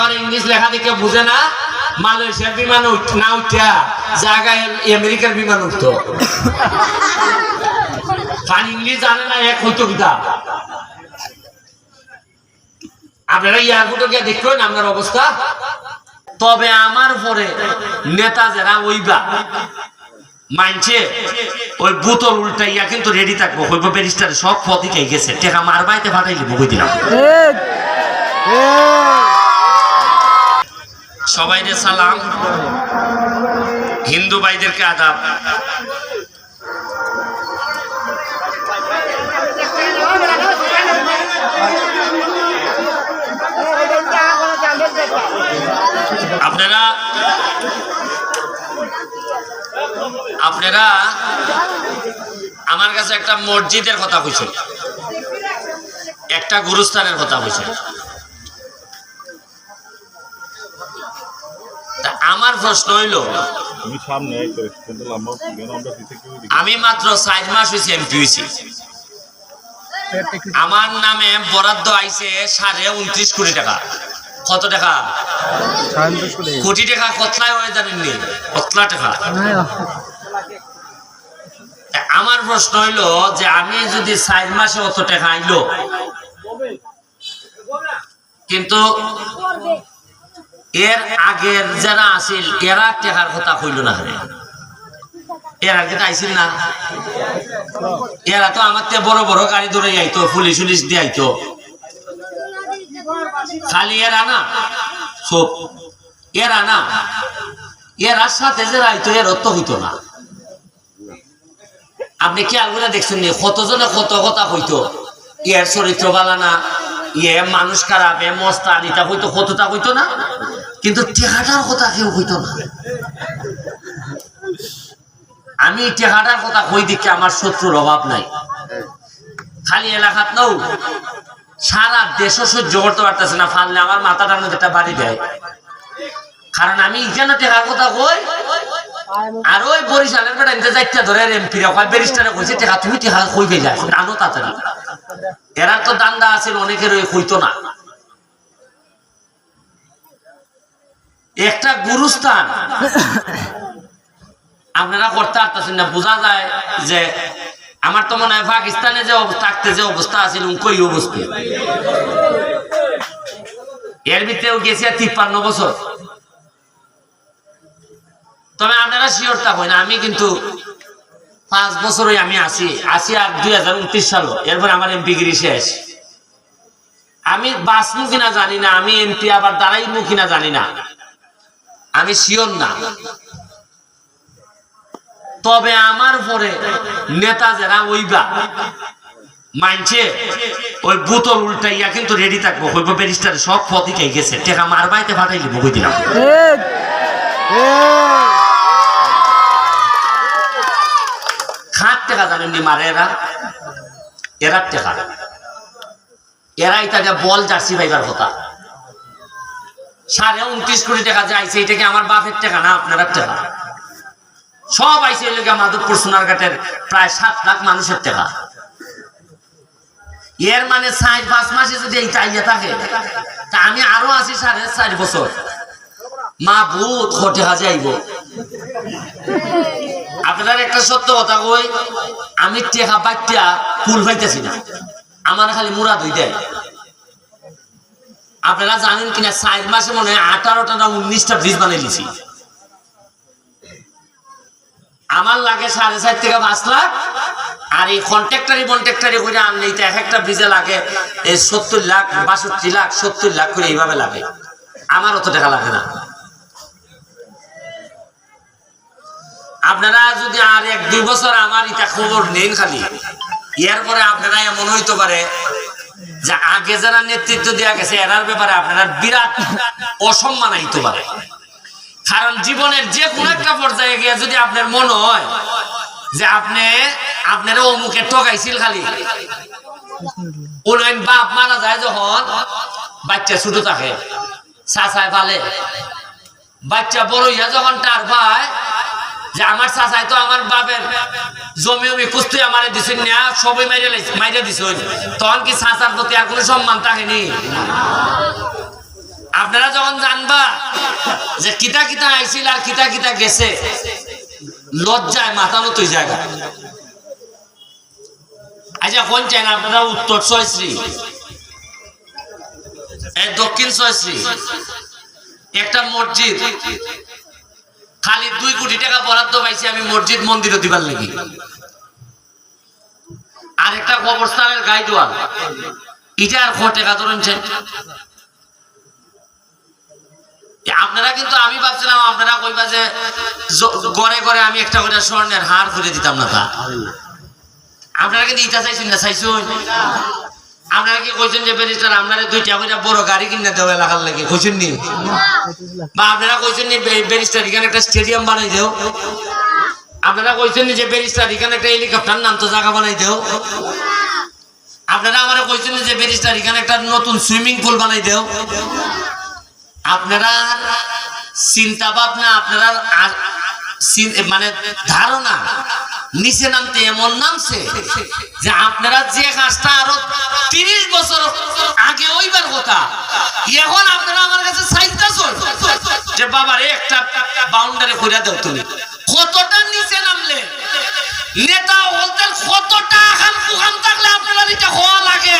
আমার ইংলিশ লেখা দেখে বুঝে না? মালয়েশিয়ার বিমান না জায়গায় আমেরিকার বিমান উঠতো। ইংলিশ জানে না এক আপনারা অবস্থা। তবে আমার পরে নেতা যারা ওইবা মানছে ওই বোতল উল্টাইয়া কিন্তু রেডি থাকব। হইব ব্যারিস্টার সব খাই গেছে। টেকা মার বাইতে ফাটাই দিব, কই দিলাম? সবাই সালাম। হিন্দু ভাইদেরকে আদাব। আপনারা আপনারা আমার কাছে একটা মসজিদের কথা কইছেন। একটা গুরুস্থানের কথা কইছেন। আমার প্রশ্ন হইল আমি মাত্র চার মাস হয়েছি এমপি হয়েছি আমার নামে বরাদ্দ আইছে সাড়ে উনত্রিশ কোটি টাকা। কত টাকা? কোটি টাকা কতলায় হয়ে জানেননি? কতলা টাকা। আমার প্রশ্ন হইল যে আমি যদি চার মাসে অত টাকা আইলো কিন্তু এর আগের যারা আছিল, এরা টাকার কথা কইল না রে। এর আগে তো আইছিল না। এরা তো আমার বড় বড় গাড়ি ধরে আইতো, পুলিশ উলিশ দিয়ে আইতো। খালি এরা না, সব এরা না। এরার সাথে যে আইতো এর অর্থ হইতো না। আপনি খেয়াল করে দেখছেন নি, কতজনে কত কথা হইতো এর চরিত্র বালা না ইয়ে মানুষ খারাপ, এ মস্তা ইটা হইতো কতটা হইতো না। কিন্তু টেহাটার কথা কেউ হইতো না। আমি টেহাটার কথা কই দিকে আমার শত্রুর অভাব নাই। খালি এলাকাত নৌ, সারা দেশও সহ্য করতে পারতেছে না ফাললে আমার মাথাটার মধ্যে একটা বাড়ি দেয় কারণ আমি এখানে টেকার কথা কই আর ওই বরিশালের বেটা ইনতে যাইতে ধরে এমপিরা কয়, ব্যারিস্টারে কইছে টেকা তুমি টেকা কই গে যায় আনো তাড়াতাড়ি। এরার তো দান্দা আছে অনেকের ওই কইতো না। একটা গুরুস্থান। আপনারা করতে পারতেছেন না, বোঝা যায় যে আমার তো মনে হয় পাকিস্তানে যে থাকতে যে অবস্থা আছিল কই অবস্থা। এর ভিতরেও গেছি তিপ্পান্ন বছর। তবে আপনারা শিওরটা হয় না আমি কিন্তু পাঁচ বছরই আমি আসি আসি আর দুই হাজার উনত্রিশ সাল এরপর আমার এমপি গিরি শেষ। আমি বাঁচবো কিনা জানি না, আমি এমপি আবার দাঁড়াইবো কিনা জানি না। আমি শিওর না। তবে আমার পরে নেতা যারা ওইবা মানছে ওই বোতল উল্টাইয়া কিন্তু রেডি থাকব। হইব ব্যারিস্টার সব পথই খাই গেছে। টেকা মার বাইতে ফাটাই দিব কই দিলাম? খাট টাকা জানেননি মারে এরা? এরার টাকা। এরাই তাকে বল জার্সি পাইবার কথা। সাড়ে উনত্রিশ কোটি টাকা যে আইছে এটা কি আমার বাপের টাকা না আপনার টাকা? সব আইছে এই লোকে মাধবপুর সোনারঘাটের প্রায় সাত লাখ মানুষের টাকা। এর মানে চার পাঁচ মাসে যদি এই চাইয়া থাকে, তা আমি আরও আছি সাড়ে চার বছর। মা ভূত খটে হাজে আইব। আপনার একটা সত্য কথা কই, আমি টেকা পাইটা ফুল পাইতেছি না। আমার খালি মুরাদ হই দেয় আপনারা জানেন কিনা, চার মাসে মনে হয় আঠারোটা না উনিশটা ব্রিজ বানিয়ে দিছি। আমার লাগে সাড়ে চার থেকে পাঁচ লাখ, আর এই কন্ট্রাক্টারি কন্ট্রাক্টারি করে আনলে তো এক একটা ব্রিজে লাগে, এই সত্তর লাখ, বাষট্টি লাখ, সত্তর লাখ করে এইভাবে লাগে। আমার অত টাকা লাগে না। আপনারা যদি আর এক দুই বছর আমার এটা খবর নেন খালি, এরপরে আপনারা এমন হইতে পারে যে আগে যারা নেতৃত্ব দেওয়া গেছে, এরার ব্যাপারে আপনারা বিরাট অসম্মান আইতে পারে। কারণ জীবনের যে কোনো একটা পর্যায়ে গিয়ে যদি আপনার মনে হয় যে আপনি, আপনার অমুকে ঠকাইছিল খালি। ওনার বাপ মারা যায় যখন বাচ্চা ছোট থাকে, চাচায় পালে। বাচ্চা বড় হইয়া যখন টার পায় যে আমার চাচাই তো আমার বাপের জমি জমি কুস্তি আমারে দিছেন না সবই মাইরে মাইরে দিছেন তখন কি চাচার প্রতি আর কোনো সম্মান থাকেনি? আপনারা যখন জানবা যে কিতা কিতা আইছিল আর কিতা কিতা গেছে, লজ্জায় মাথা মতোই জায়গা আচ্ছা কোন চাই না আপনারা উত্তর ছয়শ্রী দক্ষিণ ছয়শ্রী একটা মসজিদ। খালি দুই কোটি টাকা বরাদ্দ পাইছি আমি মসজিদ মন্দিরও দিবার লাগি। আর একটা কবরস্থানের গাইড ওয়াল এটা আর কত টাকা ধরেছেন আপনারা কিন্তু আমি ভাবছিলাম, আপনারা কইবা যে গড়ে গড়ে আমি একটা করে স্বর্ণের হার করে দিতাম না তা। আপনারা কিন্তু ইটা চাইছেন না, চাইছুন? আপনারা কি যে আপনারা দুইটা করে বড় গাড়ি কিনে এলাকার লাগে বা আপনারা ব্যারিস্টার, এখানে একটা স্টেডিয়াম বানাই দেও। আপনারা যে ব্যারিস্টার, এখানে একটা হেলিকপ্টার জায়গা বানাই দেও। আপনারা যে ব্যারিস্টার, এখানে একটা নতুন সুইমিং পুল বানাই দেও। আপনারা চিন্তা ভাবনা, আপনারা মানে ধারণা, নিচে নামতে এমন নামছে যে আপনারা যে কাজটা আরও তিরিশ বছর আগে ওইবার কথা। এখন আপনারা আমার কাছে যে বাবার একটা বাউন্ডারি করে দেব তুমি। কতটা নিচে নামলে? নেতা বলতেন, কতটা আখান কুখান থাকলে আপনারা এটা হওয়া লাগে?